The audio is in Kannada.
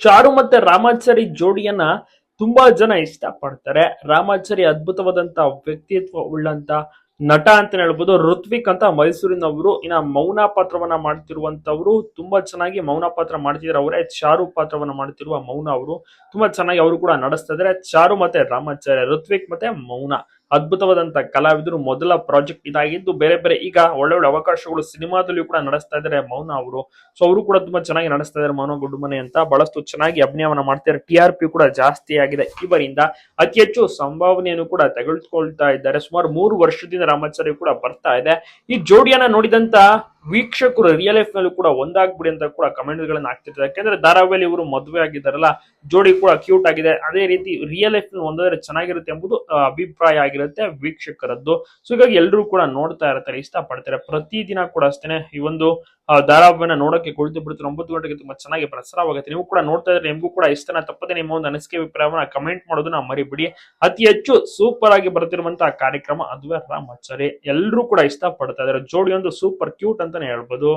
ಚಾರು ಮತ್ತೆ ರಾಮಾಚಾರಿ ಜೋಡಿಯನ್ನ ತುಂಬಾ ಜನ ಇಷ್ಟಪಡ್ತಾರೆ. ರಾಮಾಚಾರಿ ಅದ್ಭುತವಾದಂತ ವ್ಯಕ್ತಿತ್ವ ಉಳ್ಳಂತ ನಟ ಅಂತ ಹೇಳ್ಬೋದು, ಋತ್ವಿಕ್ ಅಂತ ಮೈಸೂರಿನವರು. ಇನ್ನ ಮೌನ ಪಾತ್ರವನ್ನ ಮಾಡ್ತಿರುವಂತವ್ರು ತುಂಬಾ ಚೆನ್ನಾಗಿ ಮೌನ ಪಾತ್ರ ಮಾಡ್ತಿದ್ದಾರೆ ಅವರೇ ಚಾರು ಪಾತ್ರವನ್ನ ಮಾಡ್ತಿರುವ ಮೌನ ಅವರು. ತುಂಬಾ ಚೆನ್ನಾಗಿ ಅವರು ಕೂಡ ನಡೆಸ್ತಾ ಚಾರು ಮತ್ತೆ ರಾಮಾಚಾರ್ಯ, ಋತ್ವಿಕ್ ಮತ್ತೆ ಮೌನ. ಅದ್ಭುತವಾದಂತ ಕಲಾವಿದರು ಮೊದಲ ಪ್ರಾಜೆಕ್ಟ್ ಇದಾಗಿದ್ದು ಬೇರೆ ಬೇರೆ ಈಗ ಒಳ್ಳೆ ಒಳ್ಳೆ ಅವಕಾಶಗಳು ಸಿನಿಮಾದಲ್ಲಿಯೂ ಕೂಡ ನಡೆಸ್ತಾ ಇದ್ದಾರೆ ಮೌನ ಅವರು. ಸೊ ಅವರು ಕೂಡ ತುಂಬಾ ಚೆನ್ನಾಗಿ ನಡೆಸ್ತಾ ಇದ್ದಾರೆ ಮೌನ ಗುಡ್ಮನೆ ಅಂತ. ಬಹಳಷ್ಟು ಚೆನ್ನಾಗಿ ಅಭಿನಯವನ್ನ ಮಾಡ್ತಾರೆ ಟಿ ಆರ್ ಪಿ ಕೂಡ ಜಾಸ್ತಿ ಆಗಿದೆ ಇವರಿಂದ. ಅತಿ ಹೆಚ್ಚು ಸಂಭಾವನೆಯನ್ನು ಕೂಡ ತೆಗೆದುಕೊಳ್ತಾ ಇದ್ದಾರೆ. ಸುಮಾರು ಮೂರು ವರ್ಷದಿಂದ ರಾಮಾಚಾರ್ಯ ಕೂಡ ಬರ್ತಾ ಇದೆ. ಈ ಜೋಡಿಯನ್ನ ನೋಡಿದಂತ ವೀಕ್ಷಕರು ರಿಯಲ್ ಲೈಫ್ ನಲ್ಲೂ ಕೂಡ ಒಂದಾಗ್ಬಿಡಿ ಅಂತ ಕೂಡ ಕಮೆಂಟ್ ಗಳನ್ನ ಹಾಕ್ತಿರ್ತಾರೆ ಯಾಕಂದ್ರೆ ಧಾರಾವಾಹಿಯಲ್ಲಿ ಇವರು ಮದುವೆ ಆಗಿದ್ದಾರಲ್ಲ, ಜೋಡಿ ಕೂಡ ಕ್ಯೂಟ್ ಆಗಿದೆ. ಅದೇ ರೀತಿ ರಿಯಲ್ ಲೈಫ್ನಲ್ಲಿ ಒಂದಾದ್ರೆ ಚೆನ್ನಾಗಿರುತ್ತೆ ಎಂಬುದು ಅಭಿಪ್ರಾಯ ಆಗಿರುತ್ತೆ ವೀಕ್ಷಕರದ್ದು. ಸೊ ಹೀಗಾಗಿ ಎಲ್ಲರೂ ಕೂಡ ನೋಡ್ತಾ ಇರ್ತಾರೆ ಇಷ್ಟ ಪಡ್ತಾರೆ ಪ್ರತಿದಿನ ಕೂಡ ಅಷ್ಟೇನೆ ಈ ಒಂದು ಧಾರಾವಾಹಿನ ನೋಡಕ್ಕೆ ಕುಳಿತು ಬಿಡ್ತಾರೆ. ಒಂಬತ್ತು ಗಂಟೆಗೆ ತುಂಬಾ ಚೆನ್ನಾಗಿ ಪ್ರಸಾರವಾಗುತ್ತೆ. ನೀವು ಕೂಡ ನೋಡ್ತಾ ಇದ್ರೆ ನಿಮಗೂ ಕೂಡ ಇಷ್ಟನ ತಪ್ಪದೆ ನಿಮ್ಮ ಒಂದು ಅನಿಸಿಕೆ ಅಭಿಪ್ರಾಯವನ್ನ ಕಮೆಂಟ್ ಮಾಡೋದನ್ನ ಮರಿಬಿಡಿ. ಅತಿ ಹೆಚ್ಚು ಸೂಪರ್ ಆಗಿ ಬರ್ತಿರುವಂತಹ ಕಾರ್ಯಕ್ರಮ ಅದುವೇ ರಾಮಾಚಾರಿ ಎಲ್ಲರೂ ಕೂಡ ಇಷ್ಟ ಪಡ್ತಾ ಇದ್ದಾರೆ. ಜೋಡಿ ಒಂದು ಸೂಪರ್ ಕ್ಯೂಟ್ ಅಂತಾನೆ ಹೇಳ್ಬೋದು.